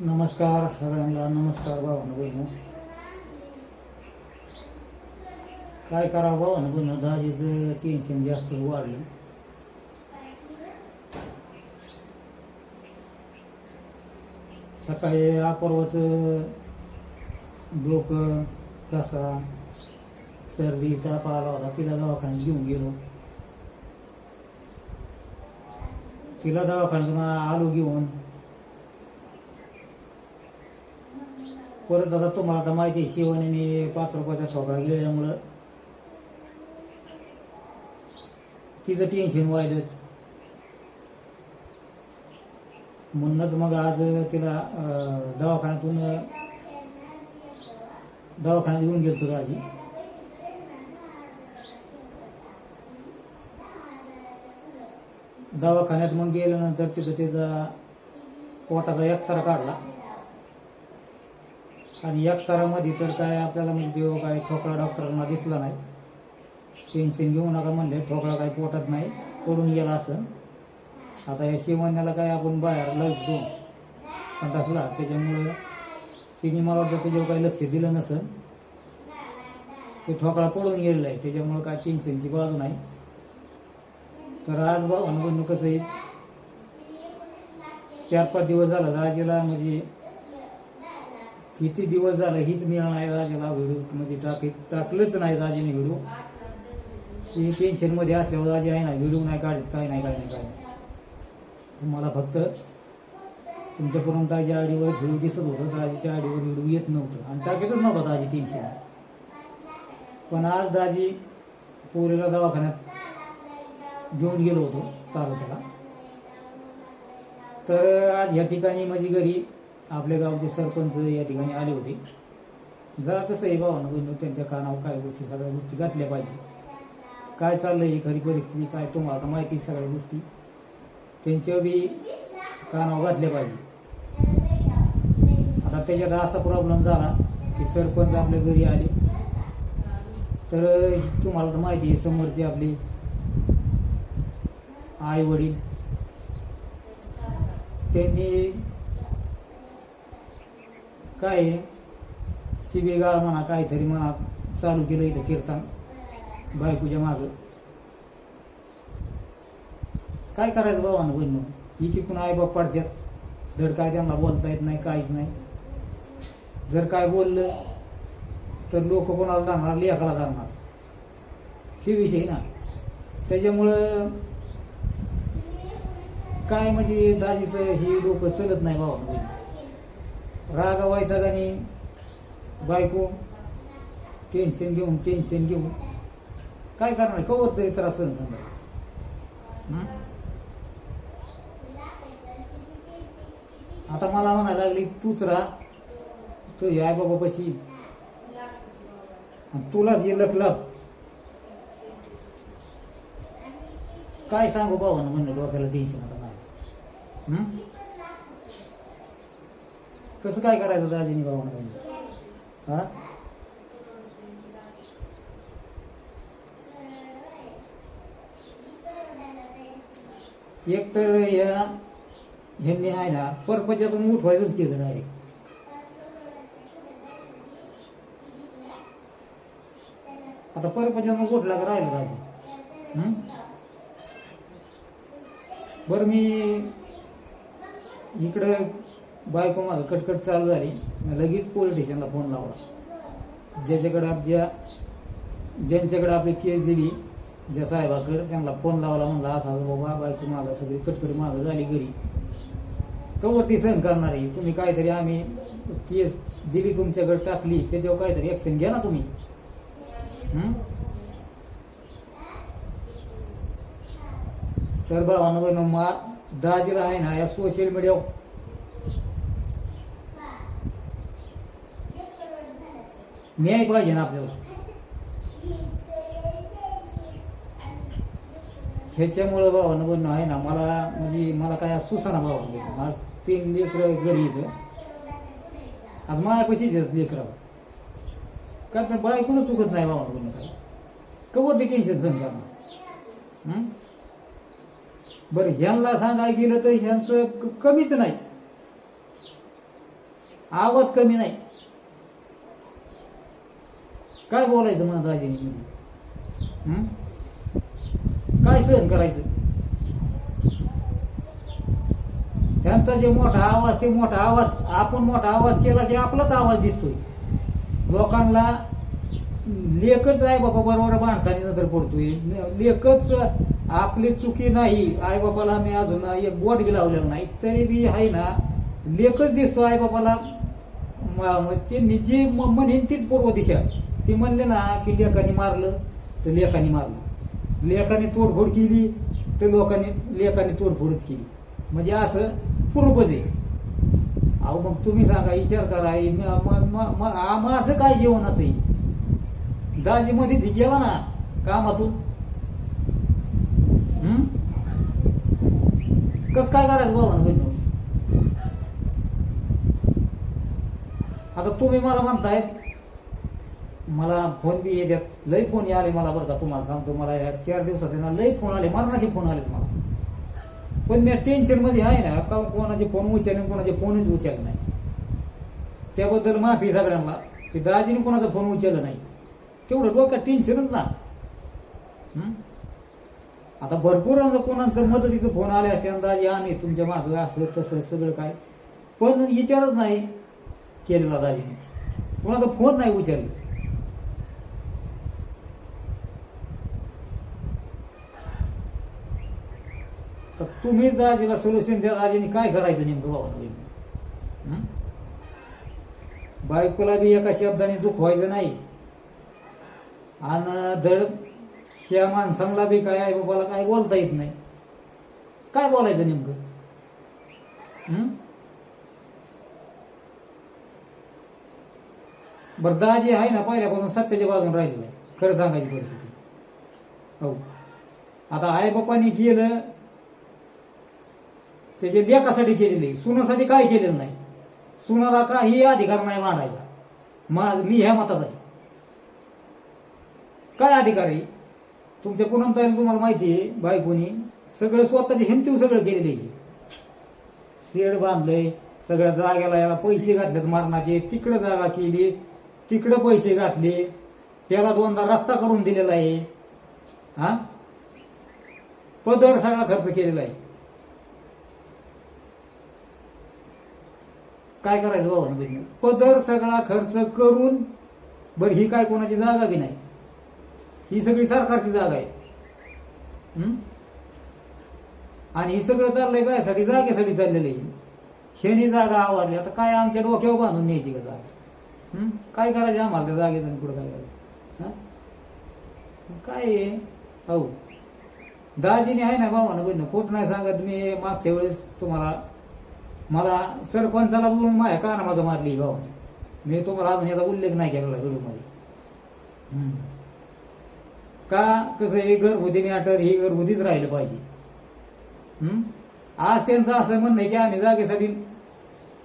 नमस्कार सगळ्यांना नमस्कार भावानं बहिण. काय करा भावानं बहिण? दाजीचं टेन्शन जास्त वाढलं. सकाळी अपर्वाचं डोकं कसा सर्दी ताप आला होता तिला दवाखान्यात घेऊन गेलो. तिला दवाखान्यात आलो घेऊन. परत आता तुम्हाला आता माहिती आहे शिवानीने पाच रुपयाचा ठोका गेल्यामुळं. तिचं टेन्शन व्हायलंच म्हणूनच मग आज तिला दवाखान्यातून दवाखान्यात येऊन गेलो तुला आधी दवाखान्यात मग गेल्यानंतर तिथं त्याचा पोटाचा एक्सरा काढला. आणि एक्सरामध्ये तर काय आपल्याला म्हणजे देव काय ठोकळा डॉक्टरांना दिसला नाही. टेन्शन घेऊ नका म्हणले ठोकळा काही पोटात नाही पडून गेला असं. आता या शिवण्याला काय आपण बाहेर लक्ष देऊ. संडासला त्याच्यामुळं तिने मला वाटतं त्याच्यावर काही लक्ष दिलं नसेल. ते ठोकळा पडून गेलेला आहे त्याच्यामुळं काय टेन्शनची बाजू नाही. तर आज बा अनुभव कसं आहे? चार पाच दिवस झाला राजेला म्हणजे किती दिवस झालं हीच मी नाही राजाला व्हिडिओ म्हणजे टाक टाकलंच नाही राजाने व्हिडिओ. ती टेन्शनमध्ये असल्यावर राजे आहे ना व्हिडिओ नाही काढत काय नाही काय नाही काय नाही. तुम्हाला फक्त तुमच्यापर्यंत ताजी आडीवर व्हिडिओ दिसत होतं दाजीच्या आडीवर व्हिडिओ येत नव्हतं. आणि टाकतच नव्हता दाजी टेन्शन पण आज दाजी पोरीला दवाखान्यात घेऊन गेलो होतो तालुक्याला. तर आज या ठिकाणी माझी घरी आपल्या गावचे सरपंच या ठिकाणी आले होते. जरा कसं आहे भावानं बहिण त्यांच्या कानावर काय गोष्टी सगळ्या गोष्टी घातल्या पाहिजे. काय चाललंय आहे खरी परिस्थिती काय तुम्हाला आता माहिती आहे सगळ्या गोष्टी? त्यांच्या बी कानावर घातल्या पाहिजे. आता त्याच्यात असा प्रॉब्लेम झाला की सरपंच आपल्या घरी आले. तर तुम्हाला तर माहिती आहे समोरची आपली आई वडील त्यांनी काय शिबेगाळ म्हणा काहीतरी म्हणा चालू केलं इथं कीर्तन. बायकोच्या मागं. काय करायचं भावानं बहिण ही चिकून आई बाप पडत्यात? धड काय त्यांना बोलता येत नाही काहीच नाही. जर काय बोललं तर लोक कोणाला जाणार लेखाला जाणार. हे विषय ना. त्याच्यामुळं काय म्हणजे दाजीचं ही डोकं चलत नाही भावानं बहिणी. रागा वैतागाने बायको टेन्शन घेऊन टेन्शन घेऊन. काय करणार? कवर तरी त्रास सहन करणार आता मला म्हणायला लागली तूच राहा. तू आई बाबा पशी तुलाच ये लखलख. काय सांगू भावानं म्हणलं डोक्याला टेन्शन आता नाही कसं काय करायचं दाजीनी भावानं हा? एक तर या ह्यांनी आहे ना परपच्यातून उठवायचंच केलं डायरेक्ट आता परपच्यातून उठला का राहिलं राजे बरं मी इकडं बायको माझं कटकट चालू झाली. लगेच पोलीस स्टेशनला फोन लावला. ज्याच्याकडे ज्या ज्यांच्याकडे आपली केस दिली ज्या साहेबाकडे त्यांना फोन लावला म्हणला असा बाबा बायको मागं सगळी कटकट मागं झाली घरी. कवरती सहन करणार आहे तुम्ही काहीतरी आम्ही केस दिली तुमच्याकडे टाकली त्याच्यावर काहीतरी ॲक्शन घ्या ना तुम्ही. तर भावानं बहिण मा दाजीला आहे ना या सोशल मीडियावर न्याय पाहिजे ना आपल्याला ह्याच्यामुळं भावानं बनणं आहे ना मला म्हणजे मला काय सुसाना भावा बहिण आज तीन लेकरं घरी इथं. आज मायापाशी देतात लेकरं. का तर बायकोनं चुकत नाही भावा बनणं काय कवर ते टेन्शन सहन करणार बरं ह्यांना सांगाय गेलं तर ह्यांचं क- कमीच नाही. आवाज कमी नाही. काय बोलायचं म्हणा दाजीने मध्ये? काय सहन करायचं? त्यांचा जे मोठा आवाज ते मोठा आवाज आपण मोठा आवाज केला की आपलाच आवाज दिसतोय. लोकांना लेखच आहे बाबा बरोबर बांधताना नजर पडतोय. लेखच आपली चुकी नाही आई बाबाला मी अजून एक बोट बी लावलेलं नाही तरी बी आहे ना लेखच दिसतो आई बाबाला. ते निजी म- म्हणेन तीच पूर्व दिशा. ते म्हणले ना की लेखाने मारलं तर लेखाने मारलं. लेखाने तोडफोड केली तर लोकांनी लेखाने तोडफोडच केली. म्हणजे असं पूर्वज आहे. अहो मग तुम्ही सांगा विचार करा माझं काय जेवणाचं आहे? दाजीमध्येच गेला ना कामातून कस कसं काय करायचं बाबा बहिण आता तुम्ही मला म्हणताय मला फोन बी येतात लई फोन आले मला बरं का तुम्हाला सांगतो. मला या चार दिवसात आहे ना लई फोन आले. मरणाचे फोन आले मला. पण मी टेन्शनमध्ये आहे ना का कोणाचे फोन उचलले कोणाचे फोनच उचलले नाही. त्याबद्दल माफी सगळ्यांना. की दाजीने कोणाचा फोन उचलला नाही. तेवढं डोक्यात टेन्शनच ना. आता भरपूर कोणाचं मदतीचं फोन आले असते अंदाजे आम्ही तुमच्या मागं असं तसं सगळं काय. पण विचारच नाही केलेला दाजीने. कोणाचा फोन नाही उचलला. तर तुम्ही दाजीला सोल्युशन द्या दाजीने काय करायचं नेमकं बाबा? तुम्ही बायकोला बी एका शब्दाने दुखवायचं नाही. आणि धड श्या माणसांना बी काय आई बाबाला काय बोलता येत नाही. काय बोलायचं नेमकं? बरं दाजी आहे ना पहिल्यापासून सत्याच्या बाजून राहिलेलं. आहे खरं सांगायची परिस्थिती. हो. आता आई बापाने केलं त्याचे लेखासाठी केलेले सुनासाठी काय केलेलं नाही. सुनाला काही अधिकार नाही मांडायचा. मा मी ह्या मताचा आहे. काय अधिकार आहे? तुमच्या पुनमताईला तुम्हाला माहिती आहे बायकोनी सगळं स्वतःची हिमतीव सगळं केलेलं आहे. शेड बांधलंय सगळ्या जागेला याला पैसे घातलेत मारणाचे तिकडं जागा केली तिकडं पैसे घातले त्याला दोनदा रस्ता करून दिलेला आहे. हा? पदर सगळा खर्च केलेला आहे. काय करायचं बाबा ना बहिणी पदर सगळा खर्च करून बरं ही काय कोणाची जागा बी नाही? ही सगळी सरकारची जागा आहे. आणि ही सगळं चाललंय कायसाठी? जागेसाठी चाललेलं आहे. शेनी जागा आवरली. आता काय आमच्या डोक्यावर बांधून न्यायची का जागा? काय करायचं आम्हाला त्या जागेचं आणि पुढं काय करायचं? काय आहे? हो दाजीने आहे ना भावानं बहिण खोट नाही सांगत मी मागच्या वेळेस तुम्हाला मला सरपंचाला बोलून माझ्या कानामध्ये मारली भावाने मी तुम्हाला अजून याचा उल्लेख नाही केलेला व्हिडिओमध्ये. का कसं हे घरगुती मॅटर हे घरगुतीच राहिलं पाहिजे. आज त्यांचं असं म्हणणं आहे की आम्ही जागेसाठी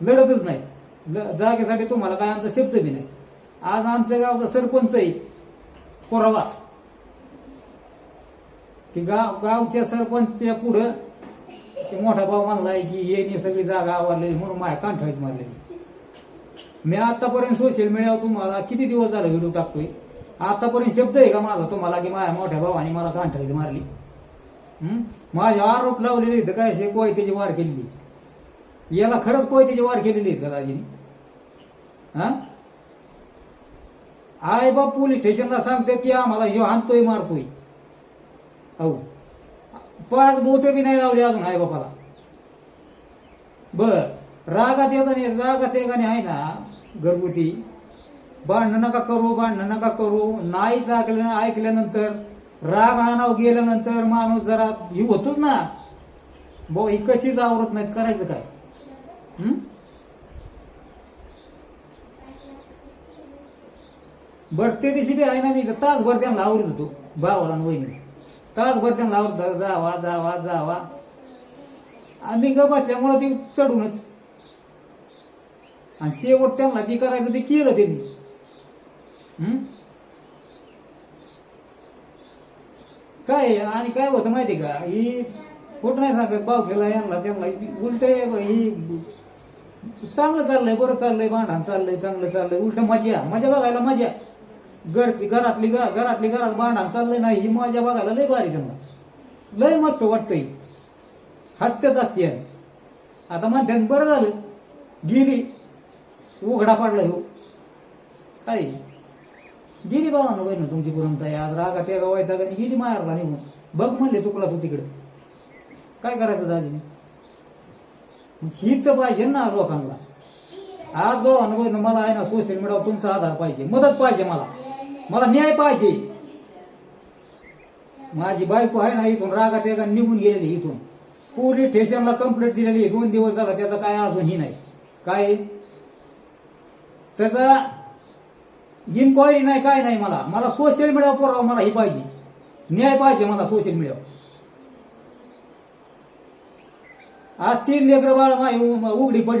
लढतच नाही. ल- जागेसाठी तुम्हाला काय आमचा शब्द बी नाही. आज आमच्या गावचा सरपंच आहे कोरावा. की गाव गावच्या सरपंचच्या पुढं की मोठा भाऊ म्हणलाय की येणे सगळी जागा आवरलेली म्हणून माझ्या कांठाळीत मारलेली मी आतापर्यंत सोशल मीडियावर तुम्हाला किती दिवस झाला व्हिडिओ टाकतोय? आतापर्यंत शब्द आहे का माझा तुम्हाला की माझ्या मोठ्या भावाने मला कांठाळीत मारली? माझे आरोप लावलेले इथं काय असे? कोयत्याची वार केलेली याला खरंच कोयत्याची वार केलेली आहेत का दाजीने? हा? आय बाप पोलीस स्टेशनला सांगते की आम्हाला हे हाणतोय मारतोय. हो पाच बोटे बी नाही लावली अजून आई बापाला. बर रागात येताना रागात एकाने आहे ना घरगुती भांडणं नका करू भांडणं नका करू नाही ऐकल्या ऐकल्यानंतर राग आणाव गेल्यानंतर माणूस जरा ही होतोच ना. भाऊ ही कशीच आवरत नाहीत करायचं काय? बर ते दिवशी बी आहे ना मी तासभर त्यांना आवडत होतो भावाला वहिनी तासभर त्यांना आवडत जावा जावा जावा. आणि ग बसल्यामुळं ते चढूनच. आणि शेवट त्यांना जे करायचं ते केलं त्यांनी. काय आणि काय होतं माहिती का? ही खोट नाही सांगत बावकेला यांना त्यांना उलट ही चांगलं चाललंय बरं चाललंय भांडण चाललंय चांगलं चाललंय उलट मजा मजा बघायला मजा. घरची घरातली घ- घरातली घरात भांडण चाललंय नाही ही माझ्या बघायला लय भारी त्यांना लय मस्त वाटतंय. हत्यात असते आता म्हणते बरं झालं. गेली. उघडा पडला हो. काय? गेली बाबा ना तुमची पुरणताई आज रागा त्या एका व्हायचा गेली मारला निघून. बघ म्हणले चुकला तू तिकडे. काय करायचं दाजीने? ही तर पाहिजे ना लोकांना. आज भावानं बहिण मला आहे ना सोशल मीडियावर तुमचा आधार पाहिजे. मदत पाहिजे मला. मला न्याय पाहिजे. माझी बायको आहे ना इथून रागा एका निघून गेलेली इथून. पोलीस स्टेशनला कंप्लेंट दिलेली आहे. दोन दिवस झाला त्याचा काय अजूनही नाही. काय? त्याचा इन्क्वायरी नाही काय नाही मला. मला सोशल मीडियावर पुरावा मला ही पाहिजे. न्याय पाहिजे मला सोशल मीडियावर आज तीन लेकर बाळ माझी उघडी पडली.